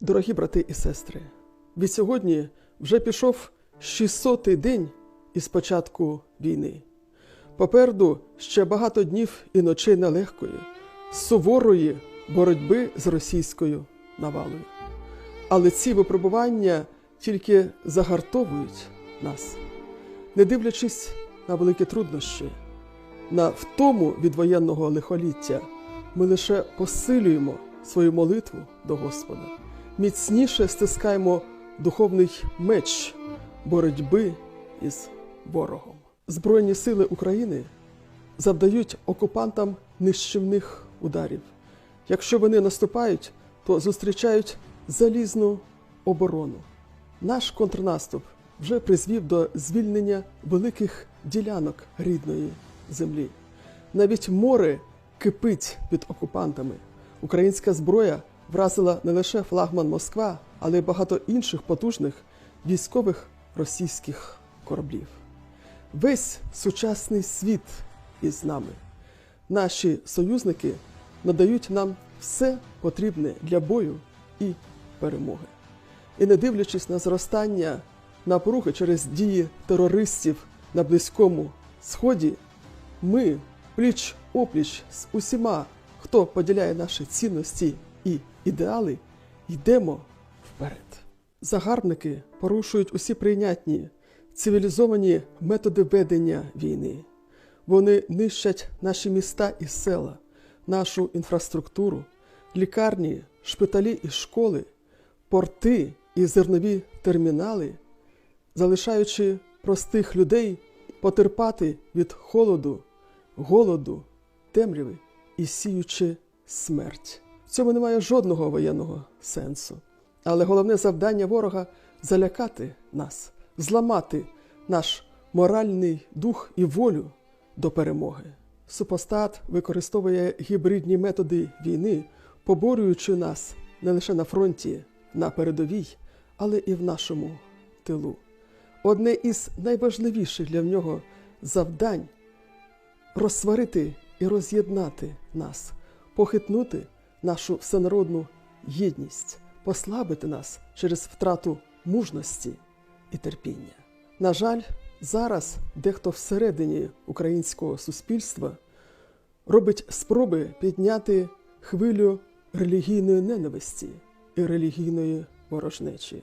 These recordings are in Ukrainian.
Дорогі брати і сестри, від сьогодні вже пішов 600-й день із початку війни. Попереду ще багато днів і ночей нелегкої, суворої боротьби з російською навалою. Але ці випробування тільки загартовують нас, не дивлячись на великі труднощі, на втому від воєнного лихоліття, ми лише посилюємо свою молитву до Господа, міцніше стискаємо духовний меч боротьби із ворогом. Збройні сили України завдають окупантам нищівних ударів. Якщо вони наступають, то зустрічають залізну оборону. Наш контрнаступ вже призвів до звільнення великих ділянок рідної землі. Навіть море кипить під окупантами. Українська зброя вразила не лише флагман Москва, але й багато інших потужних військових російських кораблів. Весь сучасний світ із нами. Наші союзники надають нам все потрібне для бою і перемоги. І не дивлячись на зростання напруги через дії терористів на Близькому Сході, ми пліч опліч з усіма, хто поділяє наші цінності і ідеали, йдемо вперед. Загарбники порушують усі прийнятні цивілізовані методи ведення війни. Вони нищать наші міста і села, нашу інфраструктуру, лікарні, шпиталі і школи, порти і зернові термінали, залишаючи простих людей потерпати від холоду, голоду, темряви і сіючи смерть. В цьому немає жодного воєнного сенсу. Але головне завдання ворога залякати нас, зламати наш моральний дух і волю до перемоги. Супостат використовує гібридні методи війни, поборюючи нас не лише на фронті, на передовій, але і в нашому тилу. Одне із найважливіших для нього завдань розсварити і роз'єднати нас, похитнути нашу всенародну єдність, послабити нас через втрату мужності і терпіння. На жаль, зараз дехто всередині українського суспільства робить спроби підняти хвилю релігійної ненависті і релігійної ворожнечі.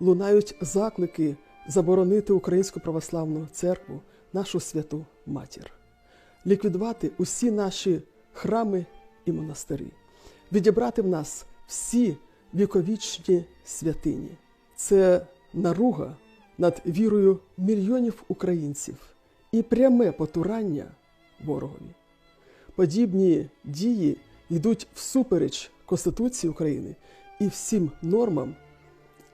Лунають заклики заборонити Українську православну церкву, нашу святу матір, ліквідувати усі наші храми і монастирі, відібрати в нас всі віковічні святині. Це наруга над вірою мільйонів українців і пряме потурання ворогові. Подібні дії йдуть всупереч Конституції України і всім нормам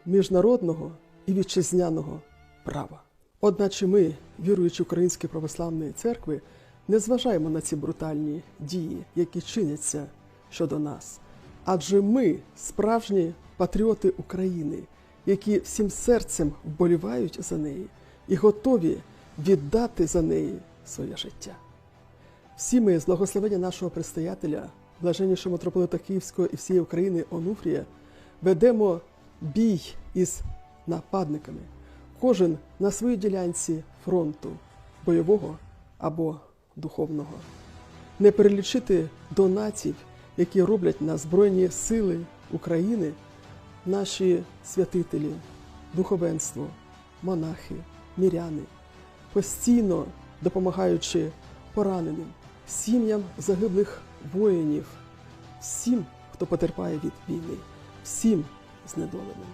міжнародного і вітчизняного права. Одначе ми, віруючи Української православної церкви, не зважаємо на ці брутальні дії, які чиняться щодо нас. Адже ми справжні патріоти України, які всім серцем вболівають за неї і готові віддати за неї своє життя. Всі ми з благословення нашого предстоятеля, блаженнішого митрополита Київського і всієї України Онуфрія, ведемо бій із нападниками, кожен на своїй ділянці фронту, бойового або духовного. Не перелічити донатів, які роблять на Збройні Сили України наші святителі, духовенство, монахи, міряни, постійно допомагаючи пораненим, сім'ям загиблих воїнів, всім, хто потерпає від війни, всім знедоленим.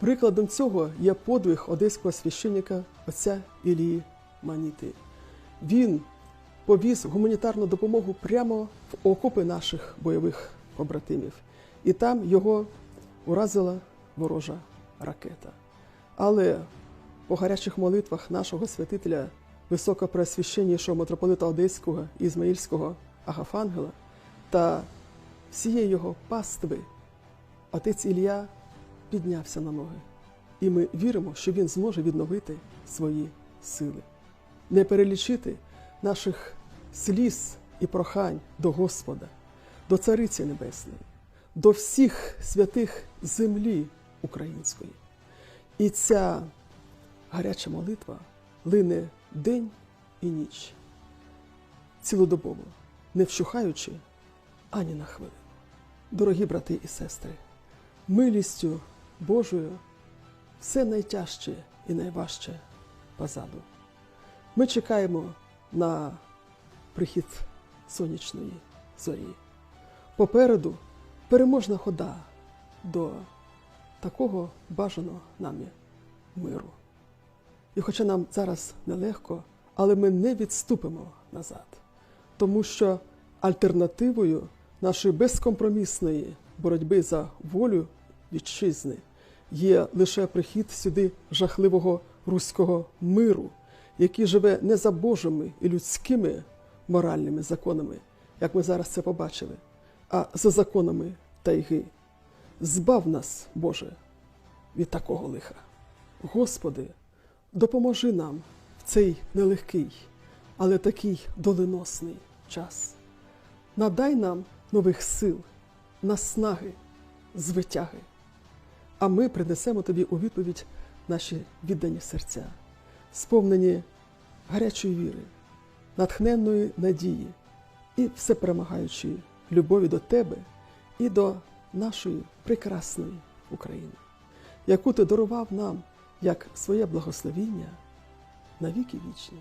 Прикладом цього є подвиг одеського священника отця Ілії Маніти. Він повіз гуманітарну допомогу прямо в окопи наших бойових побратимів, і там його уразила ворожа ракета. Але по гарячих молитвах нашого святителя, високопреосвященнішого митрополита Одеського і Ізмаїльського Агафангела та всієї його пастви, отець Ілля піднявся на ноги. І ми віримо, що він зможе відновити свої сили, не перелічити наших сліз і прохань до Господа, до Цариці Небесної, до всіх святих землі української. І ця гаряча молитва лине день і ніч, цілодобово, не вщухаючи ані на хвилину. Дорогі брати і сестри, милістю Божою все найтяжче і найважче позаду. Ми чекаємо на прихід сонячної зорі. Попереду переможна хода до такого бажаного нами миру. І хоча нам зараз нелегко, але ми не відступимо назад, тому що альтернативою нашої безкомпромісної боротьби за волю вітчизни є лише прихід сюди жахливого руського миру, який живе не за Божими і людськими моральними законами, як ми зараз це побачили, а за законами тайги. Збав нас, Боже, від такого лиха. Господи, допоможи нам в цей нелегкий, але такий доленосний час. Надай нам нових сил, наснаги, звитяги, а ми принесемо тобі у відповідь наші віддані серця, сповнені гарячої віри, натхненної надії і всеперемагаючої любові до тебе і до нашої прекрасної України, яку ти дарував нам як своє благословіння на віки вічні.